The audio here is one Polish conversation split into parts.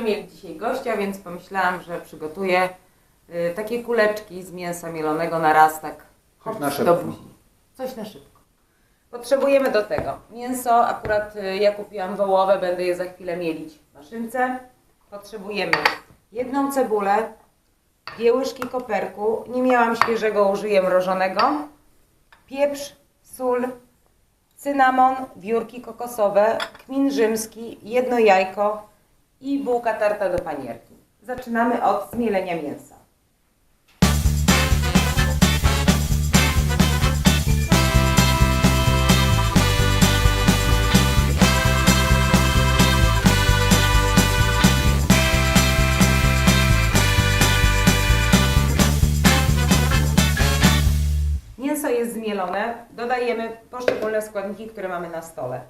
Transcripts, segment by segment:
mieli dzisiaj gościa, więc pomyślałam, że przygotuję y, takie kuleczki z mięsa mielonego na raz, tak Coś na do szybko. buzi. Coś na szybko. Potrzebujemy do tego mięso, akurat y, ja kupiłam wołowe, będę je za chwilę mielić w maszynce. Potrzebujemy jedną cebulę, dwie łyżki koperku, nie miałam świeżego, użyję mrożonego, pieprz, sól, cynamon, wiórki kokosowe, kmin rzymski, jedno jajko i bułka tarta do panierki. Zaczynamy od zmielenia mięsa. Mięso jest zmielone, dodajemy poszczególne składniki, które mamy na stole.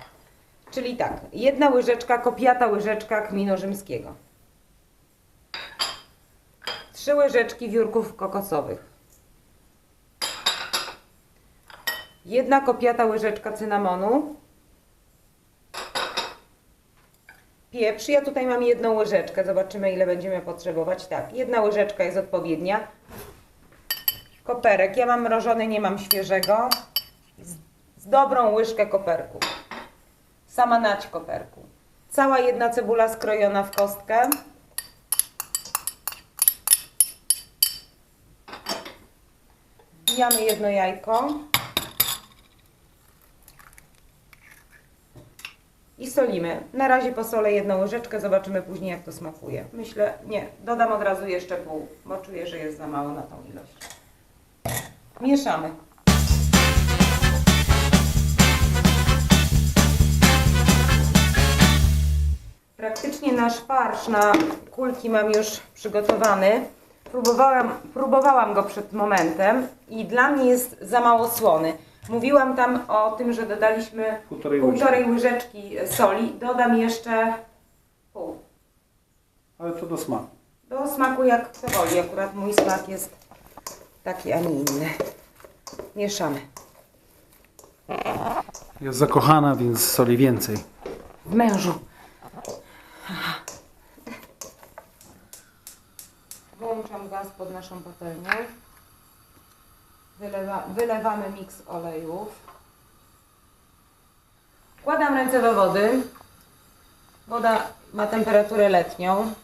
Czyli tak, jedna łyżeczka, kopiata łyżeczka kminu rzymskiego. Trzy łyżeczki wiórków kokosowych. Jedna kopiata łyżeczka cynamonu. Pieprz, ja tutaj mam jedną łyżeczkę, zobaczymy ile będziemy potrzebować. Tak, jedna łyżeczka jest odpowiednia. Koperek. Ja mam mrożony, nie mam świeżego. Z, dobrą łyżkę koperku. Sama nać koperku. Cała jedna cebula skrojona w kostkę. Wbijamy jedno jajko. I solimy. Na razie posolę jedną łyżeczkę, zobaczymy później jak to smakuje. Myślę, nie, dodam od razu jeszcze pół, bo czuję, że jest za mało na tą ilość. Mieszamy. Praktycznie nasz farsz na kulki mam już przygotowany. Próbowałam, próbowałam go przed momentem i dla mnie jest za mało słony. Mówiłam tam o tym, że dodaliśmy Półtorej półtorej łyżeczki soli. Dodam jeszcze pół. Ale to do smaku. Do smaku jak kto woli. Akurat mój smak jest taki, a nie inny. Mieszamy. Jest zakochana, więc soli więcej. W mężu. Włączam gaz pod naszą patelnię. Wylewa, wylewamy miks olejów. Wkładam ręce do wody. Woda ma temperaturę letnią.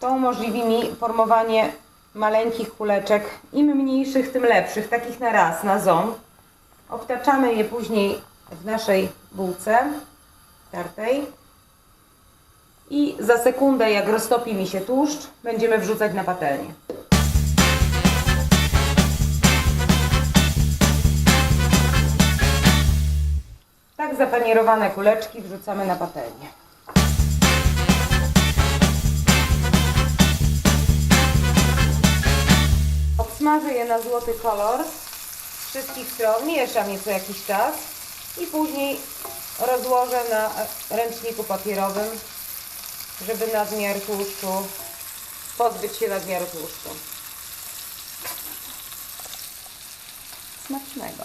To umożliwi mi formowanie maleńkich kuleczek. Im mniejszych, tym lepszych. Takich na raz, na ząb. Obtaczamy je później w naszej bułce tartej. I za sekundę, jak roztopi mi się tłuszcz, będziemy wrzucać na patelnię. Tak zapanierowane kuleczki wrzucamy na patelnię. Obsmażę je na złoty kolor z wszystkich stron, mieszam je co jakiś czas i później rozłożę na ręczniku papierowym, żeby nadmiar tłuszczu, pozbyć się nadmiaru tłuszczu. Smacznego.